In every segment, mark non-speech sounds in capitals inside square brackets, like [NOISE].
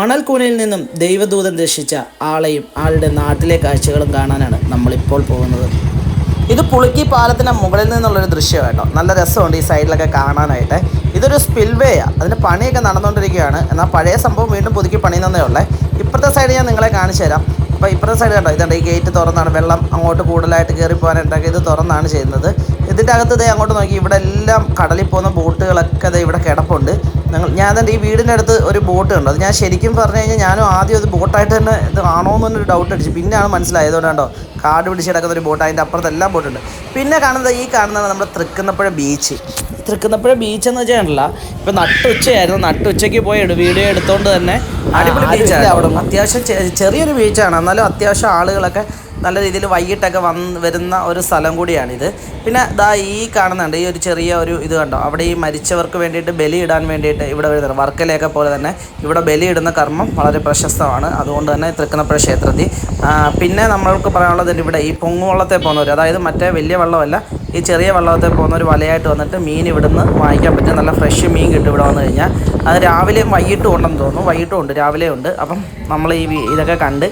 മണൽക്കൂനയിൽ നിന്നും ദൈവദൂതൻ രക്ഷിച്ച ആളെയും ആളുടെ നാട്ടിലെ കാഴ്ചകളും കാണാനാണ് നമ്മളിപ്പോൾ പോകുന്നത്. ഇത് പുളുക്കി പാലത്തിന്റെ മുകളിൽ നിന്നുള്ളൊരു ദൃശ്യം കേട്ടോ. നല്ല രസമുണ്ട് ഈ സൈഡിലൊക്കെ കാണാനായിട്ട്. ഇതൊരു സ്പിൽവേയാണ് അതിന്റെ പണിയൊക്കെ നടന്നുകൊണ്ടിരിക്കുകയാണ് എന്നാൽ പഴയ സംഭവം വീണ്ടും പുതുക്കി പണിയുന്നതേ ഉള്ളേ. ഇപ്പോഴത്തെ സൈഡ് ഞാൻ നിങ്ങളെ കാണിച്ചു തരാം അപ്പോൾ ഇപ്പുറത്തെ സൈഡ് കണ്ടോ? ഇതുണ്ട് ഈ ഗേറ്റ് തുറന്നാണ്. വെള്ളം അങ്ങോട്ട് കൂടുതലായിട്ട് കയറി പോകാനായിട്ടൊക്കെ ഇത് തുറന്നാണ് ചെയ്യുന്നത്. ഇതിന്റെ അകത്ത് ഇതേ അങ്ങോട്ട് നോക്കി. ഇവിടെ എല്ലാം കടലിൽ പോകുന്ന ബോട്ടുകളൊക്കെ ദേ ഇവിടെ കിടപ്പുണ്ട്. ഞങ്ങൾ ഞാൻ തന്നെ ഈ വീടിന്റെ അടുത്ത് ഒരു ബോട്ട് കണ്ടു. അത് ഞാൻ ശരിക്കും പറഞ്ഞു കഴിഞ്ഞാൽ ഞാനും ആദ്യം അത് ബോട്ടായിട്ട് തന്നെ ഇത് ആണോ എന്നൊരു ഡൗട്ട് അടിച്ചു. പിന്നെയാണ് മനസ്സിലായത്. അതുകൊണ്ടാണ്ടോ കാട് പിടിച്ച് കിടക്കുന്ന ഒരു ബോട്ട് അതിന്റെ അപ്പുറത്ത് എല്ലാം ബോട്ടുണ്ട്. പിന്നെ കാണുന്നത് ഈ കാണുന്നത് നമ്മുടെ തൃക്കുന്നപ്പുഴ ബീച്ച് തൃക്കുന്നപ്പുഴ ബീച്ച് എന്ന് വെച്ചാൽ ഇപ്പം നട്ടുച്ചയായിരുന്നു. നട്ടുച്ചയ്ക്ക് പോയി വീഡിയോ എടുത്തുകൊണ്ട് തന്നെ അടിപൊളി ബീച്ചാണ് അവിടെ അത്യാവശ്യം ചെറിയൊരു ബീച്ചാണ് എന്നാലും അത്യാവശ്യം ആളുകളൊക്കെ നല്ല രീതിയിൽ വൈകിട്ടൊക്കെ വന്ന് വരുന്ന ഒരു സ്ഥലം കൂടിയാണിത്. പിന്നെ ദാ ഈ കാണുന്നുണ്ട് ഈ ഒരു ചെറിയ ഒരു ഇത് കണ്ടോ? അവിടെ ഈ മരിച്ചവർക്ക് വേണ്ടിയിട്ട് ബലി ഇടാൻ വേണ്ടിയിട്ട് ഇവിടെ വരുന്നത് വർക്കലയൊക്കെ പോലെ തന്നെ ഇവിടെ ബലി ഇടുന്ന കർമ്മം വളരെ പ്രശസ്തമാണ്. അതുകൊണ്ട് തന്നെ തൃക്കുന്നപ്പുഴ ക്ഷേത്രത്തിൽ. പിന്നെ നമ്മൾക്ക് പറയാനുള്ളത് ഇവിടെ ഈ പൊങ്ങുവള്ളത്തെ പോകുന്നവർ അതായത് മറ്റേ വലിയ വെള്ളമല്ല ഈ ചെറിയ വെള്ളത്തെ ഒരു വലയായിട്ട് വന്നിട്ട് മീൻ ഇവിടുന്ന് വാങ്ങിക്കാൻ പറ്റും നല്ല ഫ്രഷ് മീൻ കിട്ടും ഇവിടെ വന്നു കഴിഞ്ഞാൽ. അത് രാവിലെയും വൈകിട്ടും ഉണ്ടെന്ന് തോന്നുന്നു. വൈകിട്ടും ഉണ്ട് രാവിലെ ഉണ്ട്. അപ്പം നമ്മൾ ഈ ഇതൊക്കെ കണ്ട്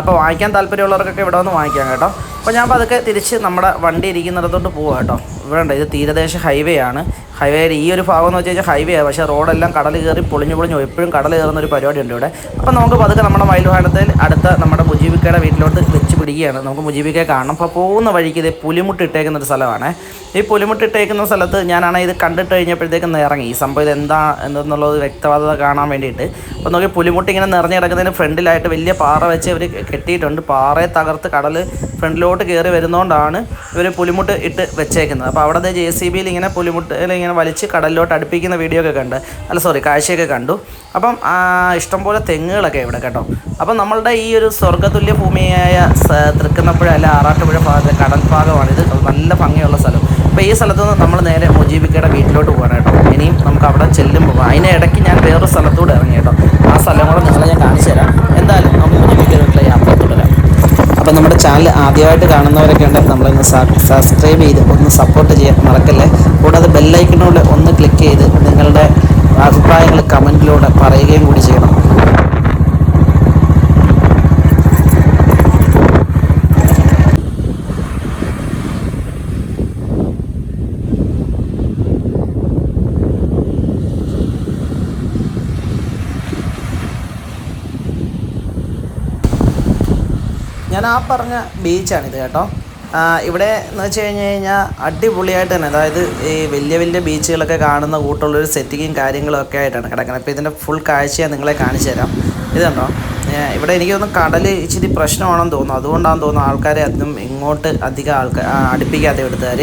അപ്പോൾ വാങ്ങിക്കാൻ താല്പര്യമുള്ളവർക്കൊക്കെ ഇവിടെ വന്ന് വാങ്ങിക്കാം കേട്ടോ. അപ്പോൾ ഞാൻ അതൊക്കെ തിരിച്ച് നമ്മുടെ വണ്ടി ഇരിക്കുന്നിടത്തോട്ട് പോവാം കേട്ടോ. ഇവിടെ ഉണ്ട് ഇത് തീരദേശ ഹൈവേ ആണ്. ഹൈവേയിൽ ഈ ഒരു ഭാഗം എന്ന് വെച്ച് കഴിഞ്ഞാൽ ഹൈവേ ആണ് പക്ഷേ റോഡെല്ലാം കടൽ കയറി പൊളിഞ്ഞു പൊളിഞ്ഞു എപ്പോഴും കടൽ കയറുന്ന ഒരു പരിപാടി ഉണ്ട് ഇവിടെ. അപ്പോൾ നമുക്ക് പതുക്കെ നമ്മുടെ മയിൽവാടത്തിൽ അടുത്ത നമ്മുടെ മുജീബിക്കയുടെ വീട്ടിലോട്ട് വെച്ച് പിടിക്കുകയാണ്. നമുക്ക് മുജീബിക്കയെ കാണണം. അപ്പോൾ പോകുന്ന വഴിക്ക് ഇത് പുലിമുട്ട് ഇട്ടേക്കുന്ന ഒരു സ്ഥലമാണ്. ഈ പുലിമുട്ട് ഇട്ടേക്കുന്ന സ്ഥലത്ത് ഞാനാണ് ഇത് കണ്ടിട്ട് കഴിഞ്ഞപ്പോഴത്തേക്കും ഇറങ്ങി. ഈ സംഭവം ഇത് എന്താ എന്തെന്നുള്ളത് വ്യക്തവാദത കാണാൻ വേണ്ടിയിട്ട്. അപ്പോൾ നോക്കി പുലിമുട്ട് ഇങ്ങനെ നിറഞ്ഞു കിടക്കുന്നതിന് ഫ്രണ്ടിലായിട്ട് വലിയ പാറ വെച്ച് ഇവർ കെട്ടിയിട്ടുണ്ട്. പാറയെ തകർത്ത് കടൽ ഫ്രണ്ടിലോട്ട് കയറി വരുന്നതുകൊണ്ടാണ് ഇവർ പുലിമുട്ട് ഇട്ട് വെച്ചേക്കുന്നത്. അപ്പോൾ അവിടെ ജെ സി ബിയിൽ ഇങ്ങനെ പുലിമുട്ടിൽ ഇങ്ങനെ വലിച്ച് കടലിലോട്ട് അടുപ്പിക്കുന്ന വീഡിയോ ഒക്കെ കണ്ട് അല്ല സോറി കാഴ്ചയൊക്കെ കണ്ടു. അപ്പം ഇഷ്ടംപോലെ തെങ്ങുകളൊക്കെ ഇവിടെ കേട്ടോ. അപ്പം നമ്മളുടെ ഈ ഒരു സ്വർഗതുല്യ ഭൂമിയായ തൃക്കുന്നപ്പുഴ അല്ല ആറാട്ടുപുഴ ഭാഗത്തെ കടൽ ഭാഗമാണ് ഇത്. നല്ല ഭംഗിയുള്ള സ്ഥലം. അപ്പോൾ ഈ സ്ഥലത്ത് നിന്ന് നമ്മൾ നേരെ മുജീബിക്കയുടെ വീട്ടിലോട്ട് പോകണം കേട്ടോ. ഇനിയും നമുക്ക് അവിടെ ചെല്ലുമ്പോൾ അതിനിടയ്ക്ക് ഞാൻ വേറൊരു സ്ഥലത്തൂടെ ഇറങ്ങി കേട്ടോ. ആ സ്ഥലം കൂടെ നിങ്ങളെ ഞാൻ കാണിച്ചു തരാം എന്തായാലും നമുക്ക് മുജീബിക്കയുടെ വീട്ടിലെ യാത്ര തുടരാം അപ്പോൾ നമ്മുടെ ചാനൽ ആദ്യമായിട്ട് കാണുന്നവരൊക്കെ ഉണ്ടെങ്കിൽ നമ്മളൊന്ന് സബ്സ്ക്രൈബ് ചെയ്ത് ഒന്ന് സപ്പോർട്ട് ചെയ്യാൻ മറക്കല്ലേ? കൂടാതെ ബെല്ലൈക്കനോട് ഒന്ന് ക്ലിക്ക് ചെയ്ത് നിങ്ങളുടെ അഭിപ്രായങ്ങൾ കമന്റിലൂടെ പറയുകയും കൂടി ചെയ്യണം. ഞാൻ ആ പറഞ്ഞ ബീച്ചാണിത് കേട്ടോ. ഇവിടെ എന്ന് വെച്ച് കഴിഞ്ഞ് കഴിഞ്ഞാൽ അടിപൊളിയായിട്ട് തന്നെ അതായത് ഈ വലിയ വലിയ ബീച്ചുകളൊക്കെ കാണുന്ന കൂട്ടുള്ളൊരു സെറ്റിങ്ങും കാര്യങ്ങളും ഒക്കെ ആയിട്ടാണ് കിടക്കുന്നത്. അപ്പോൾ ഇതിന്റെ ഫുൾ കാഴ്ച ഞാൻ നിങ്ങളെ കാണിച്ചു തരാം. ഇതുണ്ടോ ഇവിടെ എനിക്ക് തോന്നുന്നു കടൽ ഇച്ചിരി പ്രശ്നമാണെന്ന് തോന്നുന്നു. അതുകൊണ്ടാണെന്ന് തോന്നുന്നു ആൾക്കാരെ അധികം ഇങ്ങോട്ട് അധികം ആൾക്കാർ അടുപ്പിക്കാതെ എടുത്തുകാർ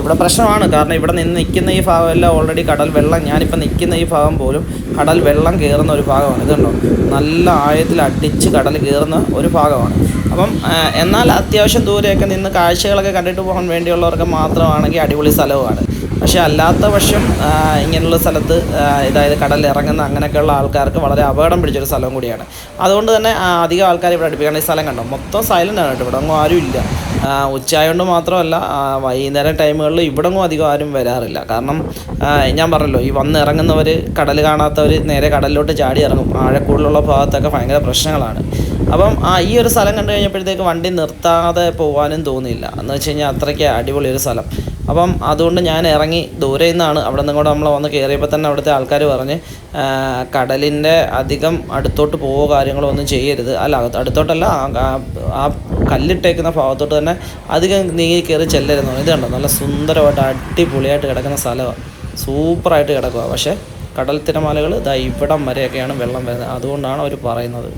ഇവിടെ പ്രശ്നമാണ്. കാരണം ഇവിടെ നിന്ന് നിൽക്കുന്ന ഈ ഭാഗമെല്ലാം ഓൾറെഡി കടൽ വെള്ളം ഞാനിപ്പോൾ നിൽക്കുന്ന ഈ ഭാഗം പോലും കടൽ വെള്ളം കയറുന്ന ഒരു ഭാഗമാണ്. ഇതുണ്ടോ നല്ല ആഴത്തിൽ അടിച്ച് കടൽ കയറുന്ന ഒരു ഭാഗമാണ്. അപ്പം എന്നാൽ അത്യാവശ്യം ദൂരെയൊക്കെ നിന്ന് കാഴ്ചകളൊക്കെ കണ്ടിട്ട് പോകാൻ വേണ്ടിയുള്ളവർക്ക് മാത്രമാണെങ്കിൽ അടിപൊളി സ്ഥലവുമാണ്. പക്ഷേ അല്ലാത്ത പക്ഷം ഇങ്ങനെയുള്ള സ്ഥലത്ത് അതായത് കടലിൽ ഇറങ്ങുന്ന അങ്ങനെയൊക്കെയുള്ള ആൾക്കാർക്ക് വളരെ അപകടം പിടിച്ചൊരു സ്ഥലം കൂടിയാണ്. അതുകൊണ്ട് തന്നെ അധികം ആൾക്കാർ ഇവിടെ അടുപ്പിക്കേണ്ട ഈ സ്ഥലം കണ്ടോ? മൊത്തം സൈലന്റ് ആണ് കേട്ടോ. ഇവിടെ ഒന്നും ആരും ഇല്ല. ഉച്ചയായതുകൊണ്ട് മാത്രമല്ല വൈകുന്നേരം ടൈമുകളിൽ ഇവിടെ ഒന്നും അധികം ആരും വരാറില്ല. കാരണം ഞാൻ പറഞ്ഞല്ലോ ഈ വന്ന് ഇറങ്ങുന്നവർ കടൽ കാണാത്തവർ നേരെ കടലിലോട്ട് ചാടി ഇറങ്ങും. ആഴക്കൂടുതലുള്ള ഭാഗത്തൊക്കെ ഭയങ്കര പ്രശ്നങ്ങളാണ്. അപ്പം ഈ ഒരു സ്ഥലം കണ്ടു കഴിഞ്ഞപ്പോഴത്തേക്ക് വണ്ടി നിർത്താതെ പോകാനും തോന്നിയില്ല. എന്ന് വെച്ച് കഴിഞ്ഞാൽ അത്രയ്ക്ക് അടിപൊളി ഒരു സ്ഥലം. അപ്പം അതുകൊണ്ട് ഞാൻ ഇറങ്ങി ദൂരെ നിന്നാണ്. അവിടെ നിന്ന് കൂടെ നമ്മൾ വന്ന് കയറിയപ്പോൾ തന്നെ അവിടുത്തെ ആൾക്കാർ പറഞ്ഞ് കടലിന്റെ അധികം അടുത്തോട്ട് പോവോ കാര്യങ്ങളോ ഒന്നും ചെയ്യരുത്. അല്ല അടുത്തോട്ടല്ല ആ കല്ലിട്ടേക്കുന്ന ഭാഗത്തോട്ട് തന്നെ അധികം നീങ്ങി കയറി ചെല്ലരുന്നു ഇത് കണ്ടോ? നല്ല സുന്ദരമായിട്ട് അടിപൊളിയായിട്ട് കിടക്കുന്ന സ്ഥലമാണ് സൂപ്പറായിട്ട് കിടക്കുക പക്ഷേ കടൽ തിരമാലകൾ ഇതാ ഇവിടം വരെയൊക്കെയാണ് വെള്ളം വരുന്നത്. അതുകൊണ്ടാണ് അവർ പറയുന്നത്.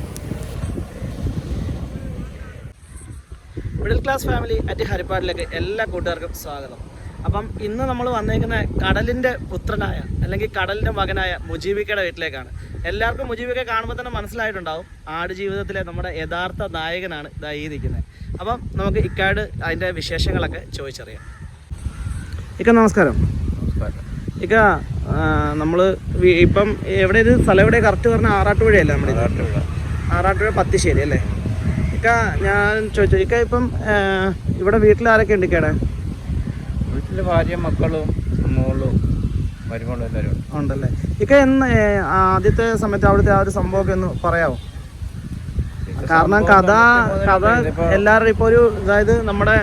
മിഡിൽ ക്ലാസ് ഫാമിലി അറ്റ് ഹരിപ്പാടിലേക്ക് എല്ലാ കൂട്ടുകാർക്കും സ്വാഗതം. അപ്പം ഇന്ന് നമ്മൾ വന്നേക്കുന്ന കടലിന്റെ പുത്രനായ അല്ലെങ്കിൽ കടലിന്റെ മകനായ മുജീബിക്കയുടെ വീട്ടിലേക്കാണ്. എല്ലാവർക്കും മുജീബിക്ക കാണുമ്പോൾ തന്നെ മനസ്സിലായിട്ടുണ്ടാവും. ആട് ജീവിതത്തിലെ നമ്മുടെ യഥാർത്ഥ നായകനാണ് ഇതാ ഈ നിൽക്കുന്നത്. അപ്പം നമുക്ക് ഇക്കാട് അതിന്റെ വിശേഷങ്ങളൊക്കെ ചോദിച്ചറിയാം. ഇക്ക നമസ്കാരം. ഇക്ക നമ്മൾ ഇപ്പം എവിടെ ഇത് സ്ഥലം എവിടെ? കറക്റ്റ് പറഞ്ഞാൽ ആറാട്ടുപുഴയല്ലേ നമ്മുടെ? ആറാട്ടുപുഴ. പത്തിശ്ശേരി അല്ലേ? ഇക്ക ഞാൻ ചോദിച്ചു ഇക്ക ഇപ്പം ഇവിടെ വീട്ടിൽ ആരൊക്കെ ഉണ്ട് ഇക്കടെ വീട്ടിൽ ഭാര്യ മക്കളും മോളും മരുമകളും എല്ലാവരും ഉണ്ട്. ഉണ്ടല്ലേ? ഇക്ക എന്ന് ആദ്യത്തെ സമയത്ത് അവിടുത്തെ ആ ഒരു സംഭവമൊക്കെ ഒന്ന് പറയാമോ കാരണം കഥ കഥ എല്ലാവരുടെയും എല്ലാവരും ഇപ്പോൾ ഒരു അതായത് നമ്മുടെ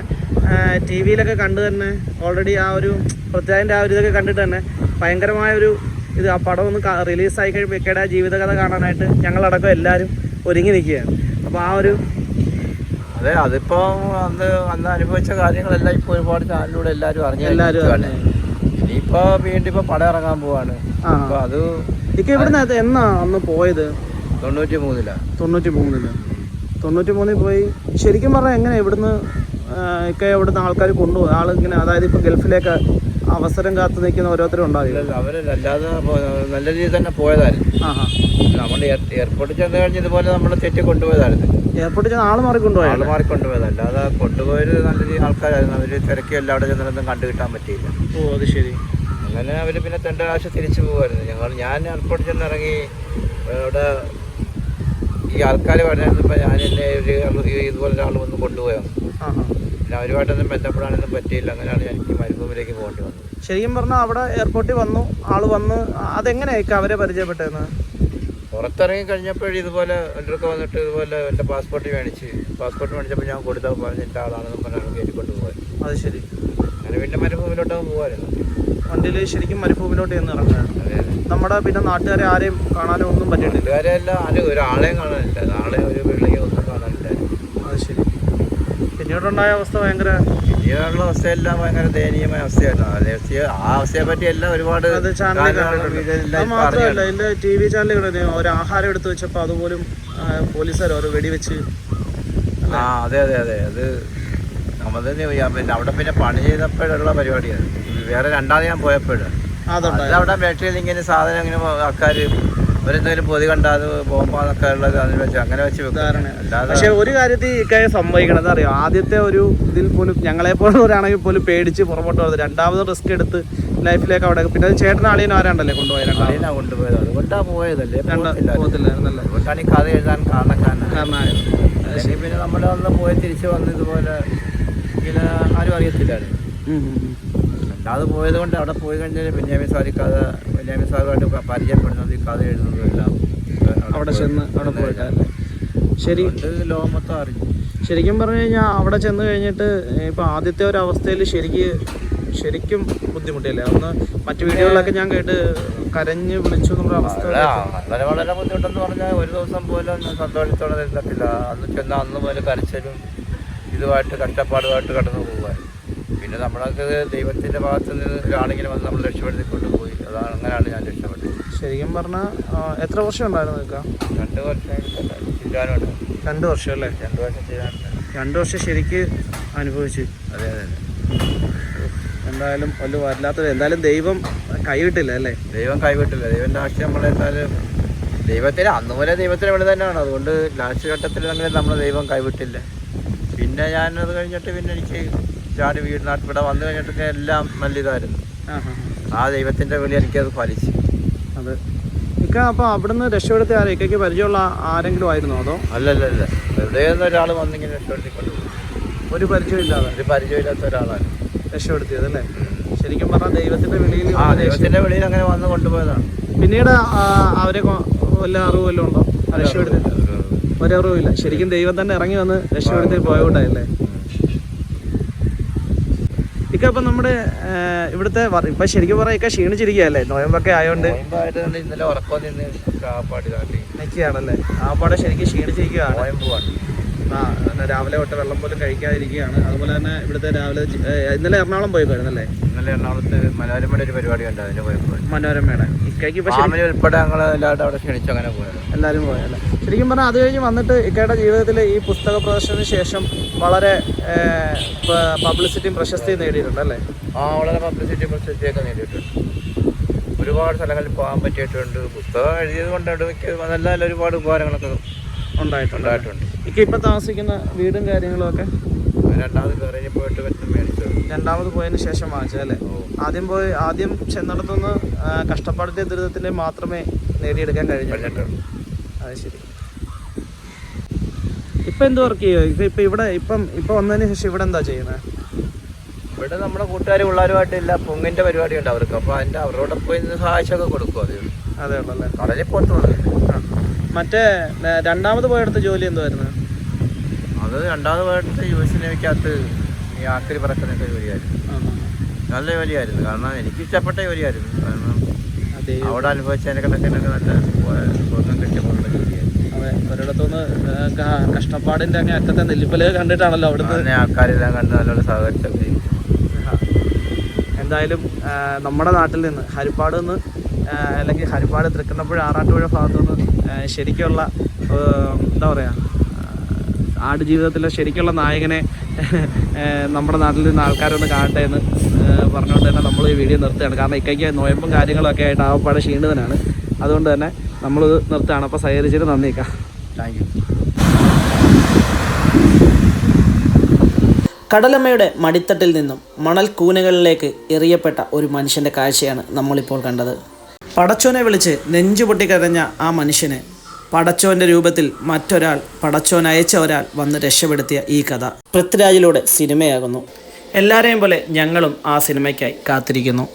ടി വിയിലൊക്കെ കണ്ടു തന്നെ ഓൾറെഡി ആ ഒരു പൃഥ്വിരാജിന്റെ ആ ഒരു ഇതൊക്കെ കണ്ടിട്ട് തന്നെ ഭയങ്കരമായ ഒരു ഇത് ആ പടം ഒന്ന് റിലീസായി കഴിയുമ്പോൾ ഇക്കയുടെ ജീവിതകഥ കാണാനായിട്ട് ഞങ്ങളടക്കം എല്ലാവരും ഒരുങ്ങി നിൽക്കുകയാണ്. അപ്പോൾ ആ ഒരു അതെ അതിപ്പോ അന്ന് അന്ന് അനുഭവിച്ച കാര്യങ്ങളെല്ലാം ഇപ്പൊ ഒരുപാട് ചാനലിലൂടെ എല്ലാരും അറിഞ്ഞു എല്ലാരും. ഇനിയിപ്പോ വീണ്ടും ഇപ്പൊ പടം ഇറങ്ങാൻ പോവാണ്. അപ്പൊ അത് ഇവിടുന്ന് എന്നാ അന്ന് പോയത്? തൊണ്ണൂറ്റി മൂന്നിലാ തൊണ്ണൂറ്റി മൂന്നിൽ തൊണ്ണൂറ്റി മൂന്നിൽ പോയി. ശരിക്കും പറഞ്ഞാൽ എങ്ങനെ ഇവിടുന്ന് ഒക്കെ ഇക്ക ഇവിടുന്ന് ആൾക്കാർ കൊണ്ടുപോകും? ആൾ ഇങ്ങനെ അതായത് ഇപ്പൊ ഗൾഫിലേക്ക് അവസരം കാത്തു നിൽക്കുന്ന ഓരോരുത്തരും ഉണ്ടാവില്ല? അവരല്ലാതെ നല്ല രീതിയിൽ തന്നെ പോയതായിരുന്നു. ആഹാ. നമ്മൾ എയർപോർട്ടിൽ ചെന്ന് കഴിഞ്ഞ് ഇതുപോലെ നമ്മൾ തെറ്റി കൊണ്ടുപോയതായിരുന്നു. എയർപോർട്ടിൽ ചെന്ന് ആൾ മാറി ആൾ കൊണ്ടുപോയാൽ മാറി കൊണ്ടുപോയത് അല്ലാതെ കൊണ്ടുപോയത് നല്ല രീതി ആൾക്കാരായിരുന്നു. അവർ തിരക്കി എല്ലാം അവിടെ ചെന്നൊന്നും കണ്ടു കിട്ടാൻ പറ്റിയില്ല. ഓ അത് ശരി. അങ്ങനെ അവർ പിന്നെ തന്റെ ആവശ്യം തിരിച്ചു പോകുമായിരുന്നു ഞങ്ങൾ ഞാൻ എയർപോർട്ടിൽ ചെന്ന് ഇറങ്ങി അവിടെ ഈ ആൾക്കാർ പറഞ്ഞപ്പോൾ ഞാൻ എന്നെ ഒരു ആൾ ഇതുപോലെ ഒരാൾ വന്ന് കൊണ്ടുപോയാണ് പിന്നെ അവരുമായിട്ടൊന്നും ബന്ധപ്പെടാനൊന്നും പറ്റിയില്ല. അങ്ങനെയാണ് ഞാൻ എനിക്ക് മരുഭൂമിയിലേക്ക് പോകേണ്ടി വന്നത്. ശരിക്കും പറഞ്ഞാൽ അവിടെ എയർപോർട്ടിൽ വന്നു ആൾ വന്ന് അതെങ്ങനെയായിരിക്കും അവരെ പരിചയപ്പെട്ടതെന്ന് പുറത്തിറങ്ങി കഴിഞ്ഞപ്പോഴും ഇതുപോലെ എന്റെ അടുക്ക വന്നിട്ട് ഇതുപോലെ എന്റെ പാസ്പോർട്ട് മേടിച്ച്. പാസ്പോർട്ട് മേടിച്ചപ്പോൾ ഞാൻ കൊടുത്താൽ പറഞ്ഞ് എന്റെ ആളാണെന്ന് പറഞ്ഞാൽ കയറ്റിക്കൊണ്ട് പോകാൻ അത് ശരി. അങ്ങനെ പിന്നെ മരുഭൂമിയിലോട്ട് പോകുമായിരുന്നു വണ്ടിയിൽ ശരിക്കും മരുഭൂമിയിലോട്ട് ചെന്ന് ഇറങ്ങുകയാണ് നമ്മുടെ പിന്നെ നാട്ടുകാരെ ആരെയും കാണാനോ ഒന്നും പറ്റിയിട്ടില്ല. കാര്യമല്ല ആരും ഒരാളെയും കാണാനില്ല. ആളെ ഒരു വീട്ടിലേക്ക് ഒന്നും കാണാനില്ല. അത് ശരി. പിന്നീടുണ്ടായ അവസ്ഥ ഭയങ്കര ഇനിയുള്ള അവസ്ഥയെല്ലാം ഭയങ്കര ദയനീയമായ അവസ്ഥയായിരുന്നു ആ അവസ്ഥയെ പറ്റി എല്ലാം ഒരുപാട് മാത്രമല്ല. ടി വി ചാനലുകൾ ഒരു ആഹാരം എടുത്തു വെച്ചപ്പോ അതുപോലും പോലീസുകാർ ഒരു വെടിവെച്ച് ആ അതെ അതെ അതെ. അത് നമ്മൾ തന്നെ അവിടെ പിന്നെ പണി ചെയ്തപ്പോഴുള്ള പരിപാടിയാണ്. വേറെ രണ്ടാമത് ഞാൻ പോയപ്പോഴും അതുണ്ടായി അവിടെ ബാറ്ററിയിൽ ഇങ്ങനെ സാധനം ഇങ്ങനെ ആൾക്കാർ അവരെന്തെങ്കിലും പൊതി കണ്ടാൽ അത് ബോംബാന്നൊക്കെ ഉള്ളത് അതിന് വെച്ച് അങ്ങനെ വെച്ച് വെക്കാറുണ്ട്. പക്ഷെ ഒരു കാര്യത്തിൽ ഇക്കാര്യം സംഭവിക്കണം എന്താ അറിയോ? ആദ്യത്തെ ഒരു ഇതിൽ പോലും ഞങ്ങളെ പോലുള്ളവരാണെങ്കിൽ പോലും പേടിച്ച് പുറമോട്ട് വന്നത് രണ്ടാമത് റിസ്ക് എടുത്ത് ലൈഫിലേക്ക് അവിടെ പിന്നെ ചേട്ടൻ അളിയനും ആരാണ്ടല്ലേ കൊണ്ടുപോയത് അതിനാ കൊണ്ടുപോയത്. അതുകൊണ്ടാ പോയതല്ലേ. പോകത്തില്ലായിരുന്നല്ലേ. അതുകൊണ്ടാണ് ഈ കഥ എഴുതാൻ കാരണമായത്. അല്ലെങ്കിൽ പിന്നെ നമ്മുടെ അന്ന് പോയി തിരിച്ച് വന്ന് ഇതുപോലെ ഇങ്ങനെ ആരും അറിയത്തില്ലായിരുന്നു. അല്ലാതെ പോയത് കൊണ്ട് അവിടെ പോയി കഴിഞ്ഞാൽ ബെന്യാമിൻ സാറി കഥ ബെന്യാമിൻ സാറുമായിട്ട് പരിചയപ്പെടുന്നത് ഈ കഥ എഴുതുന്നതും എല്ലാം. അവിടെ ചെന്ന് അവിടെ പോയിട്ടല്ലേ ശരി. ലോകം മൊത്തം അറിഞ്ഞു. ശരിക്കും പറഞ്ഞു കഴിഞ്ഞാൽ അവിടെ ചെന്ന് കഴിഞ്ഞിട്ട് ഇപ്പോൾ ആദ്യത്തെ ഒരു അവസ്ഥയിൽ ശരിക്ക് ശരിക്കും ബുദ്ധിമുട്ടില്ലേ? അന്ന് മറ്റു വീഡിയോകളിലൊക്കെ ഞാൻ കേട്ട് കരഞ്ഞ് വിളിച്ചു എന്നുള്ള അവസ്ഥ വളരെ വളരെ ബുദ്ധിമുട്ടെന്ന് പറഞ്ഞാൽ ഒരു ദിവസം പോലും സന്തോഷത്തോടെ നിന്നിട്ടില്ല. അന്ന് ചെന്ന അന്ന് പോലെ കരച്ചിലും ഇതുമായിട്ട് കഷ്ടപ്പാടുമായിട്ട് കടന്നു പോകാൻ പിന്നെ നമ്മളൊക്കെ ദൈവത്തിന്റെ ഭാഗത്ത് നിന്ന് ഒരാളിങ്ങനെ വന്ന് നമ്മൾ രക്ഷപ്പെടുത്തി കൊണ്ടുപോയി അതാണ് അങ്ങനെയാണ് ഞാൻ രക്ഷപ്പെട്ടത്. ശരിക്കും പറഞ്ഞാൽ എത്ര വർഷം ഉണ്ടായിരുന്നു നിൽക്കാം രണ്ട് വർഷം ചെയ്യാനുണ്ട് രണ്ട് വർഷം അല്ലേ? രണ്ട് വർഷം ചെയ്യാനുണ്ട് രണ്ട് വർഷം ശരിക്ക് അനുഭവിച്ചു. അതെ അതെ അതെ. എന്തായാലും വലിയ വല്ലാത്തത് എന്തായാലും ദൈവം കൈവിട്ടില്ല അല്ലേ? ദൈവം കൈവിട്ടില്ല. ദൈവന്റെ ആശയം നമ്മളെന്തായാലും ദൈവത്തിന് അന്ന് മുതലേ ദൈവത്തിന് വേണ്ടി തന്നെയാണ്. അതുകൊണ്ട് ലാസ്റ്റ് ഘട്ടത്തിൽ തന്നെ നമ്മൾ ദൈവം കൈവിട്ടില്ല. പിന്നെ ഞാനത് കഴിഞ്ഞിട്ട് പിന്നെ എനിക്ക് ചാടി വീട് നാട്ടിൽ ഇവിടെ വന്നു കഴിഞ്ഞിട്ടൊക്കെ എല്ലാം നല്ല ഇതായിരുന്നു ആ ദൈവത്തിന്റെ വിളി എനിക്കത് ഫലിച്ചു അതെ. ഇക്ക അപ്പോൾ അവിടുന്ന് രക്ഷപ്പെടുത്തി ആരെ? ഇക്കയ്ക്ക് പരിചയമുള്ള ആരെങ്കിലും ആയിരുന്നോ അതോ? അല്ലല്ല വെറുതെ ഒരാൾ വന്നിങ്ങനെ രക്ഷപ്പെടുത്തി കൊണ്ടുപോകും ഒരു പരിചയമില്ലാതെ? ഒരു പരിചയമില്ലാത്ത ഒരാളാണ്. രക്ഷപ്പെടുത്തിയത് അല്ലേ? ശരിക്കും പറഞ്ഞാൽ ദൈവത്തിന്റെ വിളിയിൽ ആ ദൈവത്തിന്റെ വെളിയിൽ അങ്ങനെ വന്ന് കൊണ്ടുപോയതാണ്. പിന്നീട് അവരെ വല്ല അറിവ് വല്ലതും ഉണ്ടോ? രക്ഷപ്പെടുത്തി ഒരറിവില്ല ശരിക്കും ദൈവം തന്നെ ഇറങ്ങി വന്ന് രക്ഷപ്പെടുത്തി പോയോണ്ടായല്ലേ ഇക്ക ഇപ്പം നമ്മുടെ ഇവിടുത്തെ ഇപ്പൊ ശരിക്കും പറയാം ഇക്ക ക്ഷീണിച്ചിരിക്കുകയല്ലേ നോയമ്പൊക്കെ ആയതുകൊണ്ട് ഇന്നലെ ഉറക്കം നിന്ന് കാപ്പാട് കാട്ടി. നിൽക്കുകയാണല്ലേ ആ പാടെ ശരിക്കും ക്ഷീണിച്ചിരിക്കുകയാണ് രാവിലെ തൊട്ട് വെള്ളം പോലും കഴിക്കാതിരിക്കുകയാണ്. അതുപോലെ തന്നെ ഇവിടുത്തെ രാവിലെ ഇന്നലെ എറണാകുളം പോയി പോയിരുന്നല്ലേ ഇന്നലെ എറണാകുളത്ത് മനോരമയുടെ ഒരു പരിപാടി ഉണ്ട് അതിന് പോയപ്പോൾ മനോരമയുടെ. ഇക്കയ്ക്ക് പക്ഷേ ഉൾപ്പെടെ ഞങ്ങൾ എല്ലാവരും അവിടെ ക്ഷണിച്ചു അങ്ങനെ പോയത് എല്ലാവരും പോയല്ലേ? ശരിക്കും പറഞ്ഞാൽ അത് കഴിഞ്ഞ് വന്നിട്ട് ഇക്കയുടെ ജീവിതത്തിൽ ഈ പുസ്തക പ്രദർശനത്തിന് ശേഷം വളരെ പബ്ലിസിറ്റിയും പ്രശസ്തിയും നേടിയിട്ടുണ്ട് അല്ലേ? ആ വളരെ പബ്ലിസിറ്റിയും പ്രശസ്തിയൊക്കെ നേടിയിട്ടുണ്ട്. ഒരുപാട് സ്ഥലങ്ങളിൽ പോകാൻ പറ്റിയിട്ടുണ്ട്. പുസ്തകം എഴുതിയത് കൊണ്ട് മിക്ക നല്ല നല്ല ഒരുപാട് ഉപകാരങ്ങളൊക്കെ ഉണ്ടായിട്ടുണ്ട്. ഇക്ക ഇപ്പം താമസിക്കുന്ന വീടും കാര്യങ്ങളൊക്കെ രണ്ടാമത് കയറി പോയിട്ട് രണ്ടാമത് പോയതിന് ശേഷം വാങ്ങിച്ചത് അല്ലേ? ആദ്യം പോയി ആദ്യം ചെന്നിടത്തുനിന്ന് കഷ്ടപ്പാടിന്റെ ദുരിതത്തിന്റെ മാത്രമേ നേടിയെടുക്കാൻ കഴിഞ്ഞിട്ടുള്ളൂ. അത് ശരി. ഇപ്പം എന്ത് വർക്ക് ചെയ്യുമോ ഇപ്പം ഇവിടെ ഇപ്പം ഇപ്പം വന്നതിന് ശേഷം ഇവിടെ എന്താ ചെയ്യുന്നത് ഇവിടെ നമ്മുടെ കൂട്ടുകാർ പിള്ളേരുമായിട്ട് ഇല്ല പൊങ്ങിന്റെ പരിപാടി ഉണ്ട് അവർക്ക്. അപ്പോൾ അതിന്റെ അവരോട് പോയി സഹായിച്ചൊക്കെ കൊടുക്കും അതെ. അതേ ഉള്ളല്ലേ? കടലിൽ പോയിട്ടുള്ളത്. മറ്റേ രണ്ടാമത് പോയെടുത്ത ജോലി എന്തുവായിരുന്നു? അത് രണ്ടാമത് പോയിട്ട് യു എസ് സിനിമയ്ക്കകത്ത് ഈ ആക്രി പറക്കുന്നൊക്കെ ജോലിയായിരുന്നു നല്ല ജോലിയായിരുന്നു കാരണം എനിക്ക് ഇഷ്ടപ്പെട്ട ജോലിയായിരുന്നു കാരണം അവിടെ അനുഭവിച്ചതിനൊക്കെ കണക്കിനൊക്കെ നല്ല സുഖം കിട്ടിയപ്പോഴുള്ള ജോലിയായിരുന്നു ഒരിടത്തുനിന്ന് കഷ്ടപ്പാടിന്റെ അങ്ങ് അറ്റത്തെ നെല്ലിപ്പൽ കണ്ടിട്ടാണല്ലോ അവിടുത്തെ അങ്ങനെ ആൾക്കാരെല്ലാം കണ്ട് നല്ലോണം സഹകരിച്ചൊക്കെ. എന്തായാലും നമ്മുടെ നാട്ടിൽ നിന്ന് ഹരിപ്പാട് നിന്ന് അല്ലെങ്കിൽ ഹരിപ്പാട് തൃക്കുന്നപ്പുഴ ആറാട്ടുപുഴ ഭാഗത്തു നിന്ന് ശരിക്കുള്ള എന്താ പറയുക ആടുജീവിതത്തിലെ ശരിക്കുള്ള നായകനെ [LAUGHS] നമ്മുടെ നാട്ടിൽ നിന്ന് ആൾക്കാരൊന്ന് കാണട്ടെ എന്ന് പറഞ്ഞുകൊണ്ട് തന്നെ നമ്മൾ ഈ വീഡിയോ നിർത്തുകയാണ്. കാരണം ഇക്കയ്ക്ക് നോയമ്പും കാര്യങ്ങളൊക്കെ ആയിട്ട് ആവപ്പാട് ക്ഷീണിതനാണ്. അതുകൊണ്ട് തന്നെ നമ്മളിത് നിർത്തുകയാണ്. അപ്പോൾ സഹകരിച്ചിട്ട് നന്ദിക്കാം താങ്ക് യു കടലമ്മയുടെ മടിത്തട്ടിൽ നിന്നും മണൽ കൂനകളിലേക്ക് എറിയപ്പെട്ട ഒരു മനുഷ്യന്റെ കാഴ്ചയാണ് നമ്മളിപ്പോൾ കണ്ടത്. പടച്ചോനെ വിളിച്ച് നെഞ്ചുപൊട്ടി കരഞ്ഞ ആ മനുഷ്യന് പടച്ചോന്റെ രൂപത്തിൽ മറ്റൊരാൾ പടച്ചോൻ അയച്ച ഒരാൾ വന്ന് രക്ഷപ്പെടുത്തിയ ഈ കഥ പൃഥ്വിരാജിലൂടെ സിനിമയാകുന്നു. എല്ലാവരെയും പോലെ ഞങ്ങളും ആ സിനിമയ്ക്കായി കാത്തിരിക്കുന്നു.